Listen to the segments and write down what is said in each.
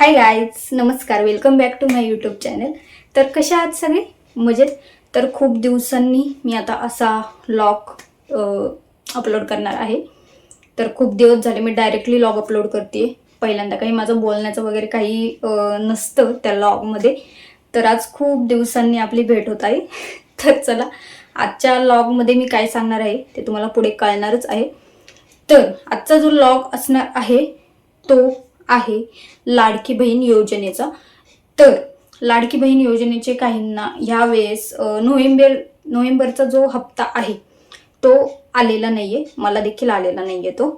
हाय guys नमस्कार. Welcome back to my YouTube channel तर कशा आहात सगळे? मजेत? तर खूप दिवसांनी मी आता असा लॉग अपलोड करणार आहे. तर खूप दिवस झाले मी डायरेक्टली लॉग अपलोड करते पहिल्यांदा काही माझं बोलण्याचं वगैरे काही नसतं त्या लॉगमध्ये तर आज खूप दिवसांनी आपली भेट होत आहे. तर चला आजच्या लॉगमध्ये मी काय सांगणार आहे ते तुम्हाला पुढे कळणारच आहे. तर आजचा जो लॉग असणार आहे तो आहे लाडकी बहीण योजनेचा. तर लाडकी बहीण योजनेचे काहींना ह्यावेळेस नोव्हेंबर नोव्हेंबरचा जो हप्ता आहे तो आलेला नाही आहे मला देखील आलेला नाही आहे तो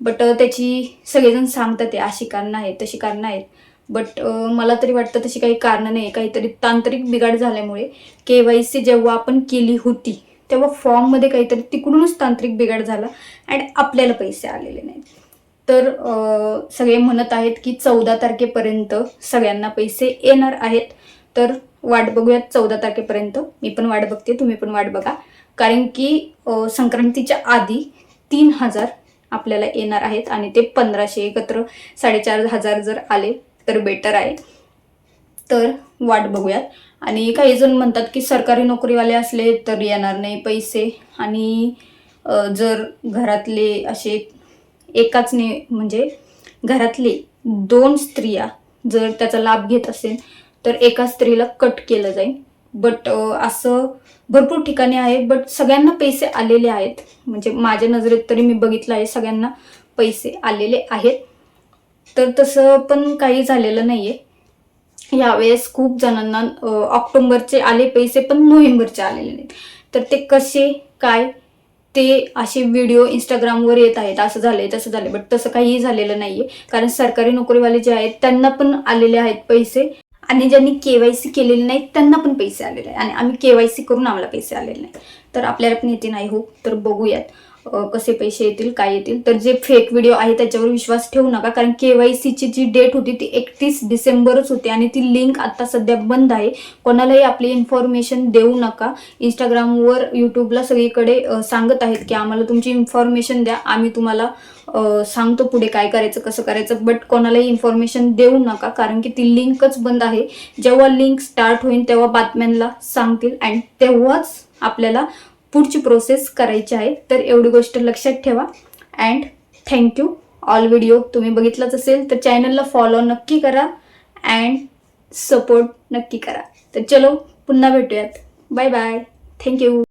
बट त्याची सगळेजण सांगतात आहे अशी कारणं आहेत तशी कारणं आहेत. बट मला तरी वाटतं तशी काही कारणं नाही काहीतरी तांत्रिक बिघाड झाल्यामुळे के वाय सी जेव्हा आपण केली होती तेव्हा फॉर्ममध्ये काहीतरी तिकडूनच तांत्रिक बिघाड झाला. अँड आपल्याला पैसे आलेले नाहीत. तर सगळे म्हणत आहेत की चौदा तारखेपर्यंत सगळ्यांना पैसे येणार आहेत. तर वाट बघूयात चौदा तारखेपर्यंत. मी पण वाट बघते तुम्ही पण वाट बघा. कारण की संक्रांतीच्या आधी तीन हजार आपल्याला येणार आहेत आणि ते पंधराशे एकत्र साडेचार हजार जर आले तर बेटर आहे. तर वाट बघूयात. आणि काही जण म्हणतात की सरकारी नोकरीवाले असले तर येणार नाही पैसे. आणि जर घरातले असे एकाच ने म्हणजे घरातली दोन स्त्रिया जर त्याचा लाभ घेत असेल तर एका स्त्रीला कट केलं जाईल. बट असं भरपूर ठिकाणी आहे बट सगळ्यांना पैसे आलेले आहेत. म्हणजे माझ्या नजरेत तरी मी बघितलं आहे सगळ्यांना पैसे आलेले आहेत. तर तसं पण काही झालेलं नाही आहे यावेळेस खूप जणांना ऑक्टोंबरचे ऑक्टोबरचे आले पैसे पण नोव्हेंबरचे आलेले नाहीत. तर ते कसे काय ते असे व्हिडिओ इंस्टाग्रामवर येत आहेत असं झालंय तसं झालंय बट तसं काहीही झालेलं नाहीये. कारण सरकारी नोकरीवाले जे आहेत त्यांना पण आलेले आहेत पैसे. आणि ज्यांनी केवायसी केलेले नाहीत त्यांना पण पैसे आलेले आहेत. आणि आम्ही केवायसी करून आम्हाला पैसे आलेले नाही तर आपल्याला पण येते नाही हो तर बघूयात. कसे पैसे येतील काय येतील. तर जे फेक व्हिडिओ आहे त्याच्यावर विश्वास ठेवू नका. कारण केवायसीची जी डेट होती ती एकतीस डिसेंबरच होती आणि ती लिंक आता सध्या बंद आहे. कोणालाही आपली इन्फॉर्मेशन देऊ नका. इंस्टाग्रामवर यूट्यूबला सगळीकडे सांगत आहेत की आम्हाला तुमची इन्फॉर्मेशन द्या. आम्ही तुम्हाला सांगतो पुढे काय करायचं कसं करायचं. बट कोणालाही इन्फॉर्मेशन देऊ नका. कारण की ती लिंकच बंद आहे. जेव्हा लिंक स्टार्ट होईल तेव्हा बातम्यांना सांगतील. अँड तेव्हाच आपल्याला पुढची प्रोसेस करायची आहे. तर एवढी गोष्ट लक्षात ठेवा. अँड थँक्यू ऑल व्हिडिओ तुम्ही बघितलाच असेल तर चॅनलला फॉलो नक्की करा अँड सपोर्ट नक्की करा. तर चलो पुन्हा भेटूयात. Bye bye thank you